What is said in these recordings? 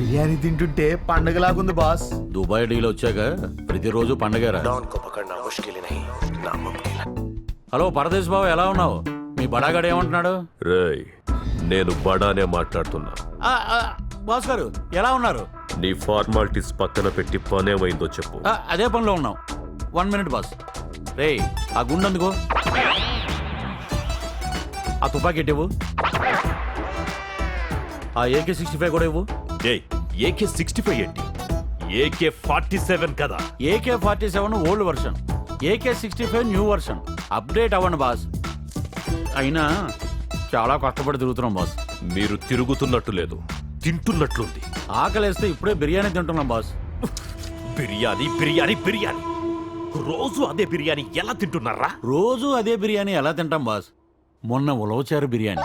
బిర్యానీ తింటుంటే పండగలాగుంది boss Dubai deal వచ్చాక ప్రతిరోజు పండగరా डॉन को पकड़ना मुश्किल ही नहीं नामुमकिन है హలో పరదేశ్ బాబు ఎలా ఉన్నావు మీ బడాగాడు ఏమంటున్నాడు రేయ్ నేను బడానే మాట్లాడుతున్నా ఆ, ఆ, బాస్ గారు ఎలా ఉన్నారు నీ ఫార్మాలిటీస్ పక్కన పెట్టి పనేమైందో చెప్పు ఆ, అదే పనిలో ఉన్నాం వన్ మినిట్ బాస్ రే ఆ గుండెందుకో ఆ తుపాకీ ఎటు ఇవ్వు ఆ ఏకే సిక్స్టీ ఫైవ్ కూడా ఇవ్వు ఏకే సిక్స్టీ ఫైవ్ ఏంటి? ఏకే ఫార్టీ సెవెన్ కదా? AK forty seven old version AK sixty five new version update అవ్వండి బాస్. అయినా చాలా కష్టపడి తిరుగుతున్నాం బాస్. మీరు తిరుగుతున్నట్టు లేదు తింటున్నట్లుంది. ఆకలేస్తే ఇప్పుడే బిర్యానీ తింటున్నాం బాస్. బిర్యానీ బిర్యానీ బిర్యానీ. రోజు అదే బిర్యానీ ఎలా తింటున్నారా? రోజు అదే బిర్యానీ ఎలా తింటాం బాస్? మొన్న ఉలవచారు బిర్యానీ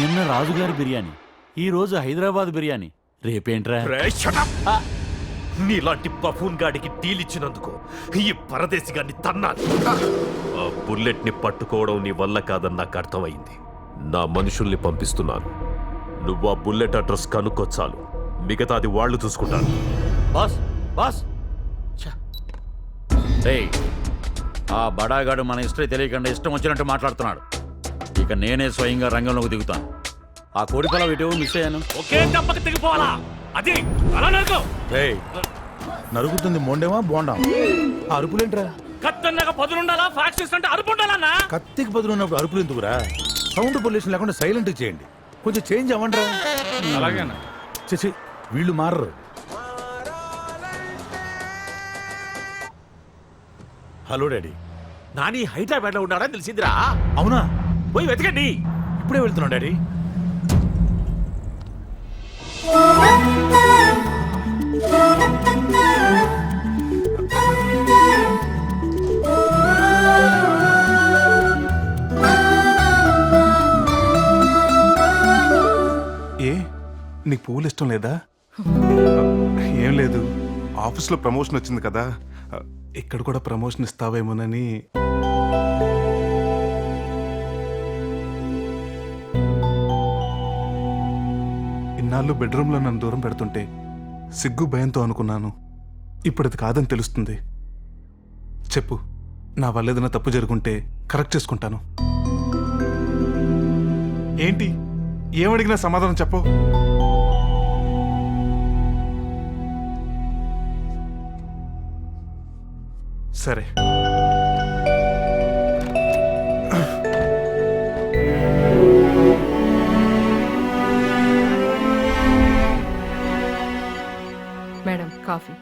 నిన్న రాజుగారి బిర్యానీ ఈ రోజు హైదరాబాద్ బిర్యానీ రేపేంట్రా! నీలాంటి బఫూన్ గాడికి డీల్ ఇచ్చినందుకు ఈ పరదేశి గారిని తన్నాలి. ఆ. బుల్లెట్ని పట్టుకోవడం నీ వల్ల కాదని నాకు అర్థమైంది. నా మనుషుల్ని పంపిస్తున్నాను. నువ్వు ఆ బుల్లెట్ అడ్రస్ కనుక్కో చాలు. మిగతాది వాళ్ళు చూసుకుంటారు. Boss boss. రేయ్ ఆ బడాగాడు మన ఇష్టం తెలియకుండా ఇష్టం వచ్చినట్టు మాట్లాడుతున్నాడు. ఇక నేనే స్వయంగా రంగంలోకి దిగుతాను. ఆ కోడిపల ఇటు మిస్ అయ్యాను. ఒకే దెబ్బకి తెగిపోవాలా? అది అలా నరుకో. రేయ్ నరుగుతుంది మొండేమా బోండా ఆ అరుపులేంట్రా? కత్తన్నగా పదునుండాలా? ఫ్యాక్షన్ అంటే అరుపుండాలన్నా? కత్తికి బదులున్నప్పుడు అరుపులు ఎందుకురా? సౌండ్ పొల్యూషన్ లేకుండా సైలెంట్ చేయండి. కొంచెం చేంజ్ అవ్వండిరా. అలాగేనా? చేసి వీళ్ళు మారరు. Hello daddy. నాని హైదరాబాద్లో ఉన్నాడని తెలిసిందిరా. అవునా? పోయి వెతకండి. ఇప్పుడే వెళ్తున్నాం డాడీ. ఏ? నీకు పువ్వులు ఇష్టం లేదా? ఏం లేదు. ఆఫీస్లో ప్రమోషన్ వచ్చింది కదా. ఇక్కడ కూడా ప్రమోషన్ ఇస్తావేమోనని ఇన్నాళ్ళు బెడ్రూమ్లో నన్ను దూరం పెడుతుంటే సిగ్గు భయంతో అనుకున్నాను. ఇప్పుడు అది కాదని తెలుస్తుంది. చెప్పు నా వల్ల ఏదైనా తప్పు జరుగుంటే కరెక్ట్ చేసుకుంటాను. ఏంటి? ఏమడిగినా సమాధానం చెప్పు. సరే. Madam coffee.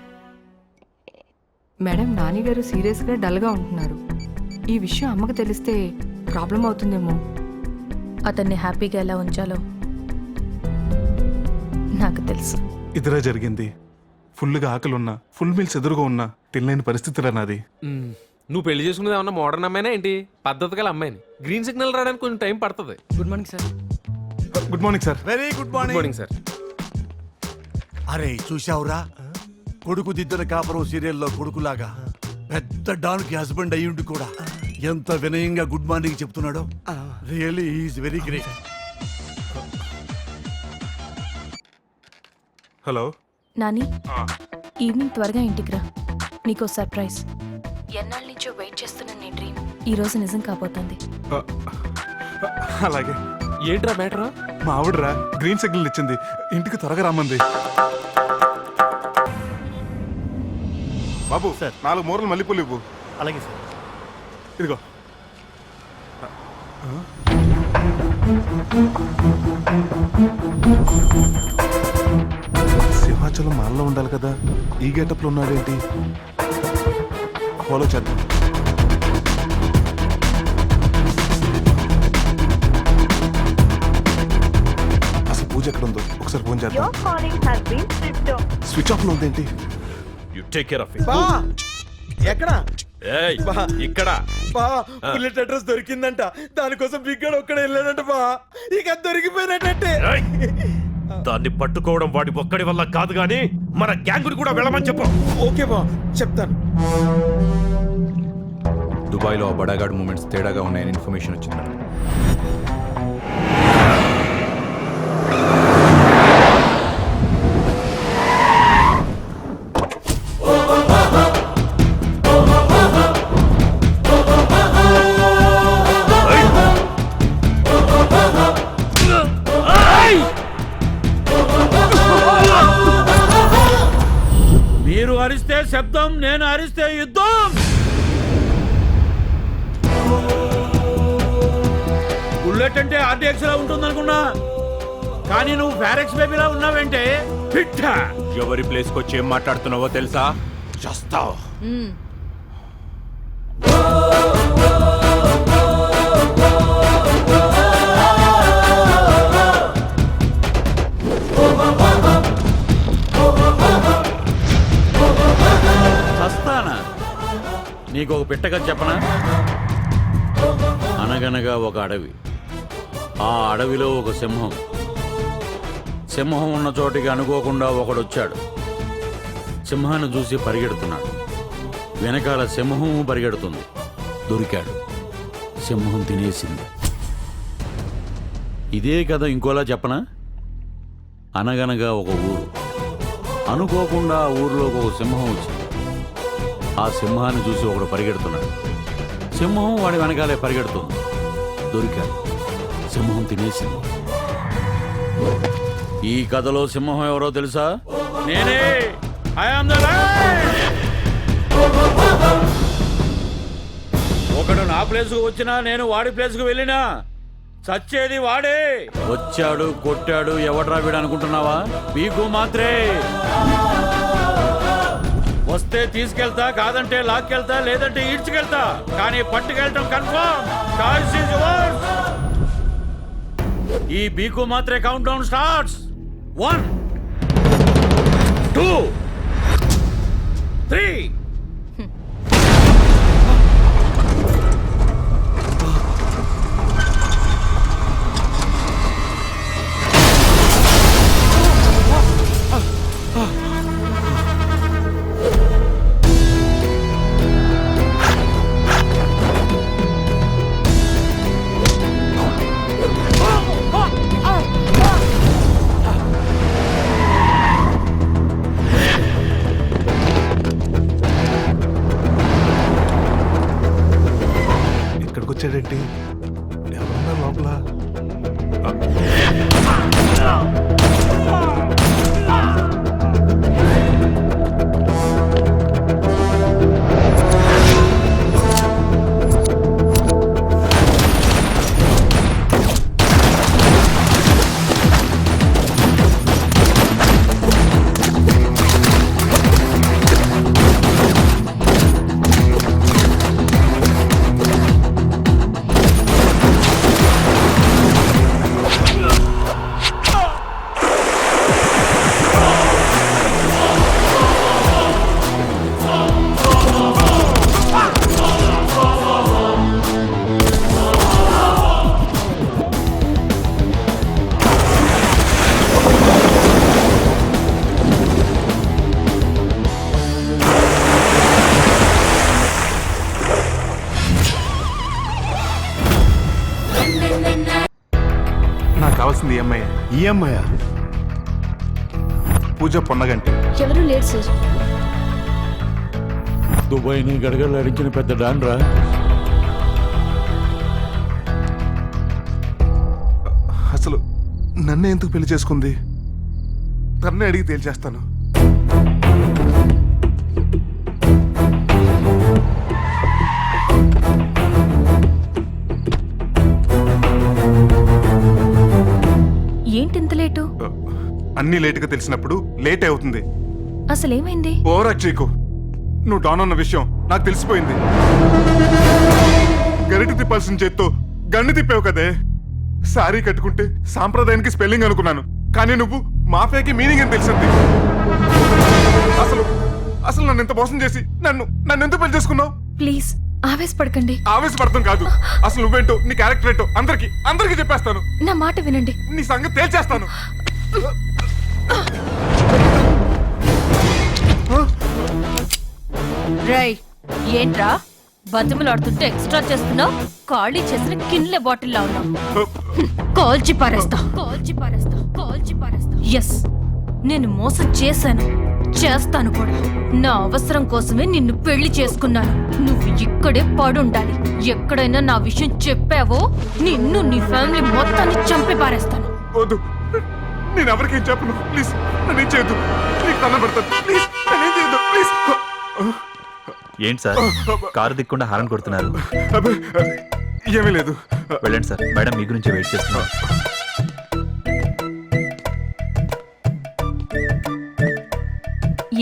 మేడం నాన్నగారు సీరియస్గా డల్గా ఉంటున్నారు. ఈ విషయం అమ్మకు తెలిస్తే ప్రాబ్లం అవుతుందేమో. అతన్ని హ్యాపీగా ఎలా ఉంచాలో నాకు తెలుసు. ఇదిరా జరిగింది. ఫుల్గా ఆకలి ఉన్నా ఫుల్ మీల్స్ ఎదురుగా ఉన్నా తినలేని పరిస్థితిరా నాది. నువ్వు పెళ్ళి చేసుకునేది ఏమన్నా మోడర్న్ అమ్మాయినా ఏంటి? పద్ధతి గల అమ్మాయిని. గ్రీన్ సిగ్నల్ రావడానికి కొంచెం టైం పడుతుంది. Good morning sir. Good morning sir. Very good good morning sir అరే చూశావురా? కొడుకు దిద్దిన కాపురం సీరియల్లో కొడుకులాగా పెద్ద డాన్కి హస్బెండ్ అయ్యుండి కూడా ఎంత వినయంగా గుడ్ మార్నింగ్ చెప్తున్నాడో. Really is very great hello Nani evening త్వరగా ఇంటికి రా. నీకో సర్ప్రైజ్. ఎన్నాళ్ళ నుంచో వెయిట్ చేస్తున్న నీ డ్రీమ్? ఈ రోజు నిజం కాబోతోంది. అలాగే. ఏంట్రా మ్యాటర్? మా ఆవిడరా గ్రీన్ సిగ్నల్ ఇచ్చింది. ఇంటికి త్వరగా రమ్మంది. బాబు సార్. నాలుగు మూరలు మల్లెపూలు ఇవ్వు. అలాగే సార్. ఇదిగో. సింహాచలం మాల్లో ఉండాలి కదా. ఈ గెటప్లో ఉన్నాడేంటి? ఫాలో చేద్దాం. పూజ ఎక్కడ ఉందో ఒకసారి ఫోన్ చేద్దాం. స్విచ్ ఆఫ్లో ఉందేంటి? యు టేక్ కేర్ ఆఫ్ బా ఎక్కడా? ఏయ్ ఇక్కడ. బా బుల్లెట్ అడ్రస్ దొరికిందంట. దానికోసం బిగ్గాడు ఒక్కడ వెళ్ళాడంట బా. ఇక దొరికిపోయినట్టే ఏయ్! దాన్ని పట్టుకోవడం వాడి ఒక్కడి వల్ల కాదు గాని మన గ్యాంగుని కూడా వెళ్ళమని చెప్పు. ఓకే బా చెప్తాను. దుబాయ్లో ఆ బడాగాడ్ మూమెంట్స్ తేడాగా ఉన్నాయని ఇన్ఫర్మేషన్ వచ్చింది. అరిస్తే శబ్దం నేను అరిస్తే యుద్ధం! బుల్లెట్ అంటే ఆర్డీఎక్స్ లా ఉంటుందనుకున్నా. కానీ నువ్వు ఫారెక్స్ బేబీలా ఉన్నావంటే? పిట్ట! ఎవరి ప్లేస్కి వచ్చి ఏం మాట్లాడుతున్నావో తెలుసా? చస్తావు. ఒక పిట్టగా చెప్పనా? అనగనగా ఒక అడవి. ఆ అడవిలో ఒక సింహం. సింహం ఉన్న చోటికి అనుకోకుండా ఒకడొచ్చాడు. సింహాన్ని చూసి పరిగెడుతున్నాడు. వెనకాల సింహం పరిగెడుతుంది. దొరికాడు. సింహం తినేసింది. ఇదే కథ ఇంకోలా చెప్పనా? అనగనగా ఒక ఊరు. అనుకోకుండా ఊర్లోకి ఒక సింహం వచ్చింది. ఆ సింహాన్ని చూసి ఒకడు పరిగెడుతున్నాడు. సింహం వాడి వెనకాలే పరిగెడుతుంది. దొరికాడు సింహం తినేసింది. ఈ కథలో సింహం ఎవరో తెలుసా? నేనే. ఒకడు నా ప్లేస్కు వచ్చినా నేను వాడి ప్లేస్కు వెళ్ళినా చచ్చేది వాడే. వచ్చాడు కొట్టాడు ఎవడ్రా వీడు అనుకుంటున్నావా? మీకు మాత్రే. వస్తే తీసుకెళ్తా కాదంటే లాక్కెళ్తా లేదంటే ఈడ్చుకెళ్తా. కానీ పట్టుకెళ్ళటం కన్ఫర్మ్ చాయిస్ ఇస్ యువర్స్ ఈ బీకు మాత్రే count down starts one two three Martin నాకు కావాల్సింది ఈ అమ్మాయి. ఈ అమ్మాయ పూజ పొన్నగంటి. ఎవరు లేరు సార్. దుబాయ్ని గడగడలాడించిన పెద్ద డాన్రా. అసలు నన్నే ఎందుకు పెళ్ళి చేసుకుంది? తన్నే అడిగి తేల్చేస్తాను. అన్ని లేటుగా తెలిసినప్పుడు లేట్ అవుతుంది. అసలు ఏమైంది ఓవర్ చేయకు నువ్వు డాన్ అన్న విషయం నాకు తెలిసిపోయింది. గరిటి తిప్పాల్సిన చేత్తో గన్ను తిప్పావు కదే. సారీ కట్టుకుంటే సాంప్రదాయానికి స్పెల్లింగ్ అనుకున్నాను. కానీ నువ్వు మాఫియాకి మీనింగ్ అని తెలిసింది? అసలు అసలు నన్ను ఎంత మోసం చేసి నన్ను నన్ను ఎందుకు పెళ్ళి చేసుకున్నావు? ప్లీజ్ ఆవేశపడకండి. ఆవేశపడతాం కాదు. అసలు నువ్వేంటో నీ క్యారెక్టర్ ఏంటో అందరికి అందరికి చెప్పేస్తాను. నా మాట వినండి. నీ సంగతి తేల్చేస్తాను. రై ఏంట్రా? బతుములాడుతుంటే ఎక్స్ట్రా చేస్తున్నావు? ఖాళీ చేసిన కిన్లే బాటిల్ లా ఉన్నావు? కాల్చి పారేస్తా. కాల్చి పారేస్తా కాల్చి పారేస్తా. ఎస్ నేను మోసం చేశాను. చేస్తాను కూడా. నా అవసరం కోసమే నిన్ను పెళ్ళి చేసుకున్నాను. నువ్వు ఇక్కడే పడుండాలి. ఎక్కడైనా నా విషయం చెప్పావో నిన్ను నీ ఫ్యామిలీ మొత్తాన్ని చంపి పారేస్తాను. నేను ఎవరికేం చెప్పను. ప్లీజ్ నన్నేం చేయొద్దు. నీకు దండం పెడతాను ప్లీజ్ నన్నేం చేయొద్దు. ప్లీజ్. ఏంటి సార్? కారు దిక్కుండా హారన్ కొడుతున్నారు. అబ్బే, ఏమీ లేదు. వెళ్ళండి సార్. మేడం మీ గురించి వెయిట్ చేస్తున్నారు.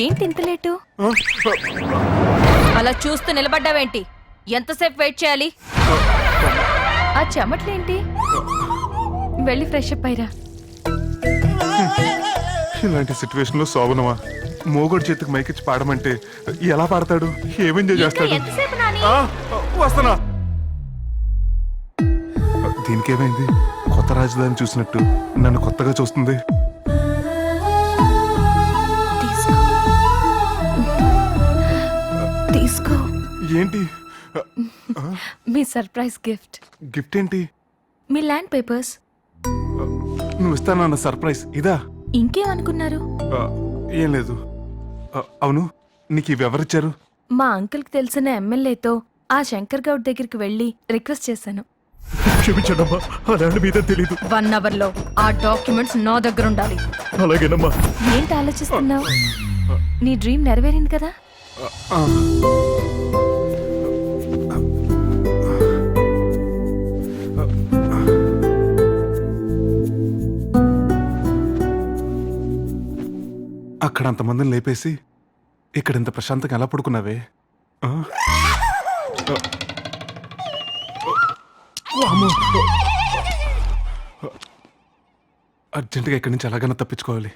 ఏంటి ఇంత లేటు? అలా చూస్తూ నిలబడ్డావేంటి? ఎంతసేపు వెయిట్ చేయాలి? ఆ చెమట్లేంటి? వెళ్ళి ఫ్రెష్ అప్ అయ్యరా. ఇలాంటి సిచ్యువేషన్లో శోభనమా? మోగోడు చేతికి మైకిచ్చి పాడమంటే ఎలా పాడతాడు? ఏం ఎంజాయ్ చేస్తాడు? ఆ, వస్తానా దీనికేమైంది కొత్త రాజధాని చూసినట్టు నన్ను కొత్తగా చూస్తుంది. తీసుకో. తీసుకో. ఏంటి? మీ సర్ప్రైజ్ గిఫ్ట్. గిఫ్ట్ ఏంటి? మీ ల్యాండ్ పేపర్స్. నువ్వు ఇస్తానన్న సర్ప్రైజ్. ఇదా? ఇంకేమనుకున్నారు? ఆ, ఏం లేదు. ఆ, అవును నీకు ఇవి ఎవరిచ్చారు? మా అంకుల్కి తెలిసిన ఎమ్మెల్యేతో ఆ శంకర్ గౌడ్ దగ్గరికి వెళ్ళి రిక్వెస్ట్ చేశాను. క్షమించండమ్మా అలాంటి మీద తెలీదు. వన్ అవర్లో ఆ డాక్యుమెంట్స్ నా దగ్గర ఉండాలి. అలాగేనమ్మా. ఏంటి ఆలోచిస్తున్నావు? నీ డ్రీమ్ నెరవేరింది కదా? ఆ. అక్కడ అంతమందిని లేపేసి ఇక్కడ ఇంత ప్రశాంతంగా ఎలా పడుకున్నావే. అర్జెంటుగా ఇక్కడి నుంచి ఎలాగైనా తప్పించుకోవాలి.